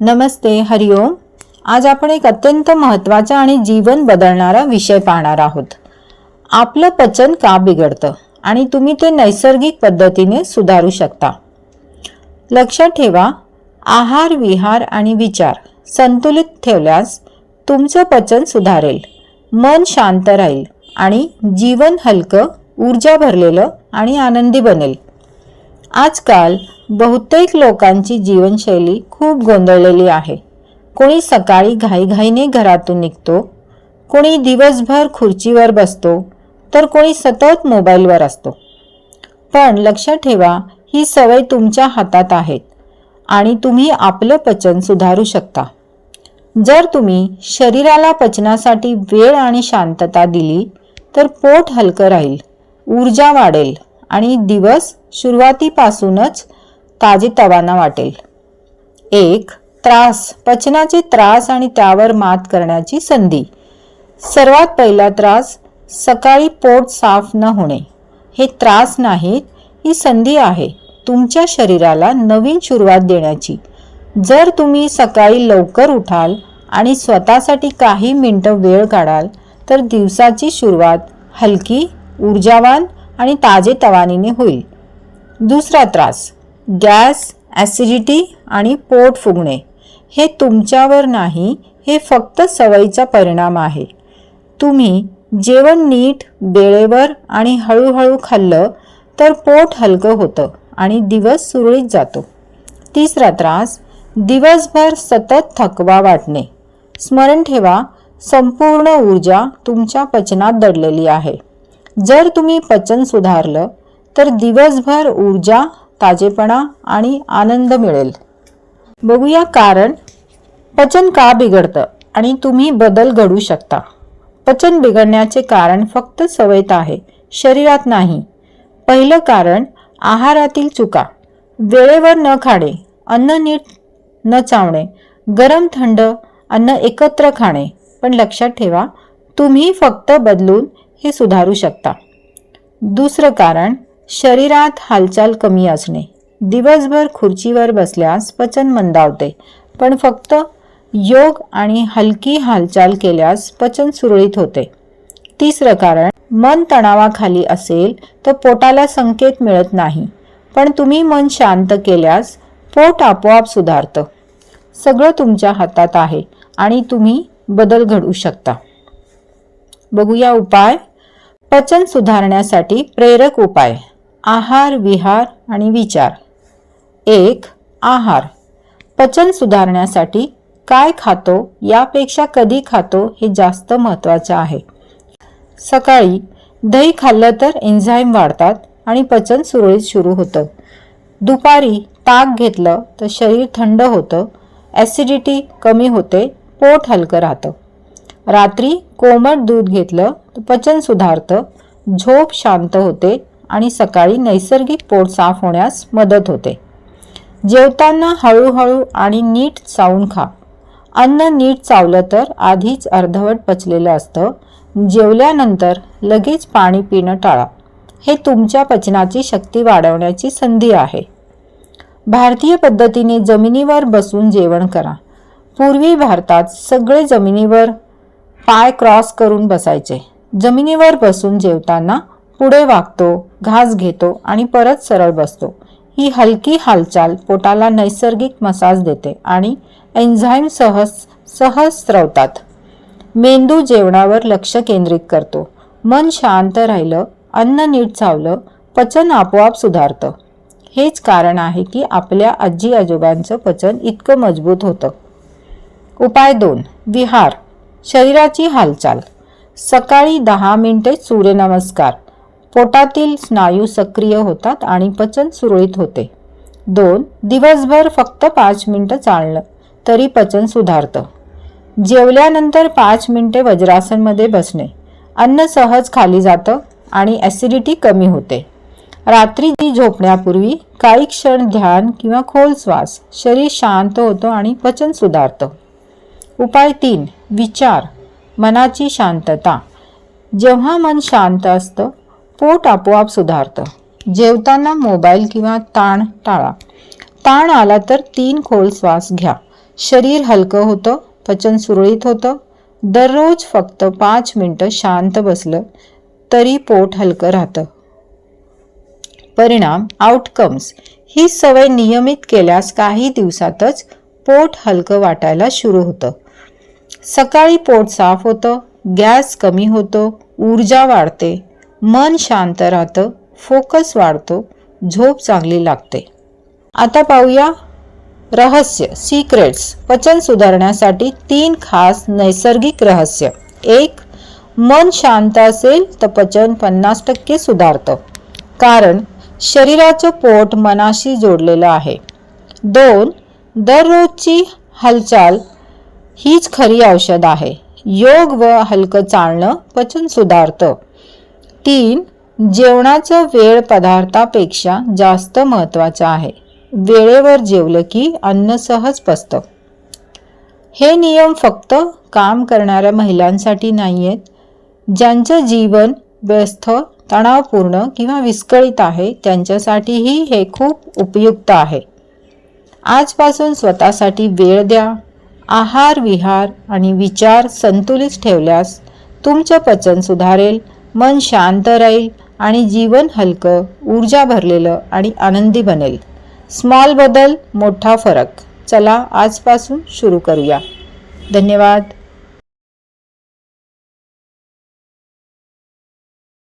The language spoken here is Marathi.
नमस्ते हरिओम आज आपण एक अत्यंत महत्त्वाचा आणि जीवन बदलणारा विषय पाहणार आहोत. आपलं पचन का बिघडतं? आणि तुम्ही ते नैसर्गिक पद्धतीने सुधारू शकता. लक्षात ठेवा आहार विहार आणि विचार संतुलित ठेवल्यास तुमचं पचन सुधारेल. मन शांत राहील आणि जीवन हलकं ऊर्जा भरलेलं आणि आनंदी बनेल. आजकाल बहुतेक लोकांची जीवनशैली खूप गोंधळलेली आहे. कोणी सकाळी घाईघाईने घरातून निघतो कोणी दिवसभर खुर्चीवर बसतो तर कोणी सतत मोबाईलवर असतो. पण लक्षात ठेवा ही सवय तुमच्या हातात आहेत आणि तुम्ही आपलं पचन सुधारू शकता. जर तुम्ही शरीराला पचनासाठी वेळ आणि शांतता दिली तर पोट हलकं राहील ऊर्जा वाढेल आणि दिवस सुरुवातीपासूनच ताजेतवाना वाटेल. एक त्रास. पचनाचे त्रास आणि त्यावर मात करण्याची संधी. सर्वात पहिला त्रास सकाळी पोट साफ न होणे. हे त्रास नाहीत ही संधी आहे. तुमच्या शरीराला नवीन सुरुवात देण्याची. जर तुम्ही सकाळी लवकर उठाल आणि स्वतःसाठी काही मिनटं वेळ काढाल तर दिवसाची सुरुवात हलकी ऊर्जावान आणि ताजेतवानीने होईल. दुसरा त्रास. गॅस ॲसिडिटी आणि पोट फुगणे. हे तुमच्यावर नाही हे फक्त सवयीचा परिणाम आहे. तुम्ही जेवण नीट वेळेवर आणि हळूहळू खाल्लं तर पोट हलकं होतं आणि दिवस सुरळीत जातो. तिसरा त्रास दिवसभर सतत थकवा वाटणे. स्मरण ठेवा संपूर्ण ऊर्जा तुमच्या पचनात दडलेली आहे. जर तुम्ही पचन सुधारलं तर दिवसभर ऊर्जा ताजेपणा आणि आनंद मिळेल. बघूया कारण. पचन का बिघडतं आणि तुम्ही बदल घडू शकता. पचन बिघडण्याचे कारण फक्त सवयत आहे शरीरात नाही. पहिलं कारण आहारातील चुका. वेळेवर न खाणे अन्न नीट न चावणे गरम थंड अन्न एकत्र खाणे. पण लक्षात ठेवा तुम्ही फक्त बदलून हे सुधारू शकता. दुसरं कारण शरीरात हालचाल कमी असणे. दिवसभर खुर्चीवर बसल्यास पचन मंदावते. पण फक्त योग आणि हलकी हालचाल केल्यास पचन सुरळीत होते. तिसरं कारण मन तणावाखाली असेल तर पोटाला संकेत मिळत नाही. पण तुम्ही मन शांत केल्यास पोट आपोआप सुधारतं. सगळं तुमच्या हातात आहे आणि तुम्ही बदल घडवू शकता. बघूया उपाय. पचन सुधारण्यासाठी प्रेरक उपाय. आहार विहार आणि विचार. एक आहार. पचन सुधारण्यासाठी काय खातो यापेक्षा कधी खातो हे जास्त महत्त्वाचं आहे. सकाळी दही खाल्लं तर एन्झाईम वाढतात आणि पचन सुरळीत सुरू होतं. दुपारी ताक घेतलं तर शरीर थंड होतं ॲसिडिटी कमी होते पोट हलकं राहतं. रात्री कोमट दूध घेतलं तर पचन सुधारतं झोप शांत होते आणि सकाळी नैसर्गिक पोट साफ होण्यास मदत होते. जेवताना हळूहळू आणि नीट चावून खा. अन्न नीट चावलं तर आधीच अर्धवट पचलेलं असतं. जेवल्यानंतर लगेच पाणी पिणं टाळा. हे तुमच्या पचनाची शक्ती वाढवण्याची संधी आहे. भारतीय पद्धतीने जमिनीवर बसून जेवण करा. पूर्वी भारतात सगळे जमिनीवर पाय क्रॉस करून बसायचे. जमिनीवर बसून जेवताना पुढे वागतो घास घेतो आणि परत सरळ बसतो. ही हलकी हालचाल पोटाला नैसर्गिक मसाज देते आणि एन्झाईम सहज सहज स्रवतात मेंदू जेवणावर लक्ष केंद्रित करतो. मन शांत राहिलं अन्न नीट चावलं पचन आपोआप सुधारतं. हेच कारण आहे की आपल्या आजी आजोबांचं पचन इतकं मजबूत होतं. उपाय दोन विहार शरीराची हालचाल. सकाळी दहा मिनिटे सूर्यनमस्कार. पोटातील स्नायू सक्रिय होतात आणि पचन सुरळीत होते. दोन दिवसभर फक्त पाच मिनटं चालणं तरी पचन सुधारतं. जेवल्यानंतर पाच मिनिटे वज्रासनमध्ये बसणे. अन्न सहज खाली जातं आणि ॲसिडिटी कमी होते. रात्री झोपण्यापूर्वी काही क्षण ध्यान किंवा खोल श्वास शरीर शांत होतं आणि पचन सुधारतं. उपाय तीन विचार मनाची शांतता. जेव्हा मन शांत असतं पोट आपोआप सुधारतं. जेवताना मोबाईल किंवा ताण टाळा. ताण आला तर तीन खोल श्वास घ्या. शरीर हलकं होतं पचन सुरळीत होतं. दररोज फक्त पाच मिनटं शांत बसलं तरी पोट हलकं राहतं. परिणाम आउटकम्स ही सवय नियमित केल्यास काही दिवसातच पोट हलकं वाटायला सुरू होतं. सकाळी पोट साफ होतं गॅस कमी होतो ऊर्जा वाढते. मन शांत राहतं फोकस वाढतो झोप चांगली लागते. आता पाहूया रहस्य सिक्रेट्स पचन सुधारण्यासाठी तीन खास नैसर्गिक रहस्य. एक मन शांत असेल तर पचन पन्नास टक्के सुधारतं. कारण शरीराचं पोट मनाशी जोडलेलं आहे. दोन दररोजची हालचाल हीच खरी औषध आहे. योग व हलकं चालणं पचन सुधारतं. तीन जेवणाचं वेळ पदार्थापेक्षा जास्त महत्त्वाचं आहे. वेळेवर जेवलं की अन्न सहज पचतं. हे नियम फक्त काम करणाऱ्या महिलांसाठी नाही आहेत ज्यांचं जीवन व्यस्त तणावपूर्ण किंवा विस्कळीत आहे त्यांच्यासाठीही हे खूप उपयुक्त आहे. आजपासून स्वतःसाठी वेळ द्या. आहार विहार आणि विचार संतुलित ठेवल्यास तुमचं पचन सुधारेल. मन शांत राहील आणि जीवन हलकं ऊर्जा भरलेलं आणि आनंदी बनेल. स्मॉल बदल मोठा फरक. चला आजपासून सुरू करूया. धन्यवाद.